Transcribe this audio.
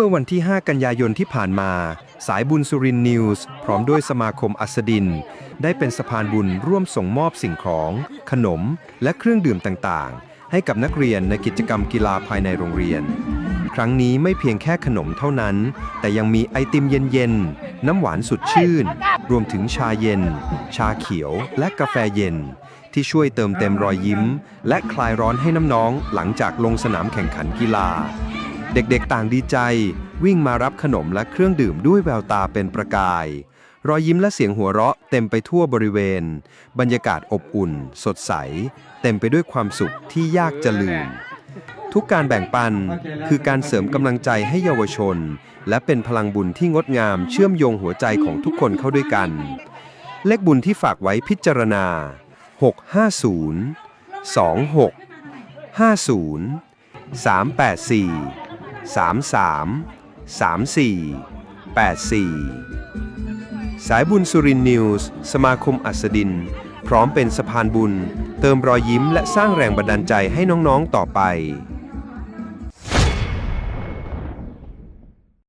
มื่อวันที่ 5 กันยายนที่ผ่านมา สายบุญสุรินนิวส์พร้อมด้วยสมาคมอัสดิน ได้เป็นสะพานบุญร่วมส่งมอบสิ่งของ ขนม และเครื่องดื่มต่างๆ ให้กับนักเรียนในกิจกรรมกีฬาภายในโรงเรียน ครั้งนี้ไม่เพียงแค่ขนมเท่านั้น แต่ยังมีไอติมเย็นๆ น้ำหวานสุดชื่น รวมถึงชาเย็น ชาเขียวและกาแฟเย็น ที่ช่วยเติมเต็มรอยยิ้ม และคลายร้อนให้น้ำน้องหลังจากลงสนามแข่งขันกีฬา เด็กๆต่างดีใจ วิ่งมารับขนมและเครื่องดื่มด้วยแววตาเป็นประกาย รอยยิ้มและเสียงหัวเราะเต็มไปทั่วบริเวณ บรรยากาศอบอุ่น สดใส เต็มไปด้วยความสุขที่ยากจะลืม ทุกการแบ่งปันคือการเสริมกำลังใจให้เยาวชน และเป็นพลังบุญที่งดงามเชื่อมโยงหัวใจของทุกคนเข้าด้วยกัน เลขบุญที่ฝากไว้พิจารณา 650 26 50 384 33 34 84 สายบุญสุรินนิวส์สมาคมอัสดิน พร้อมเป็นสะพานบุญ เติมรอยยิ้มและสร้างแรงบันดาลใจให้น้องๆต่อไป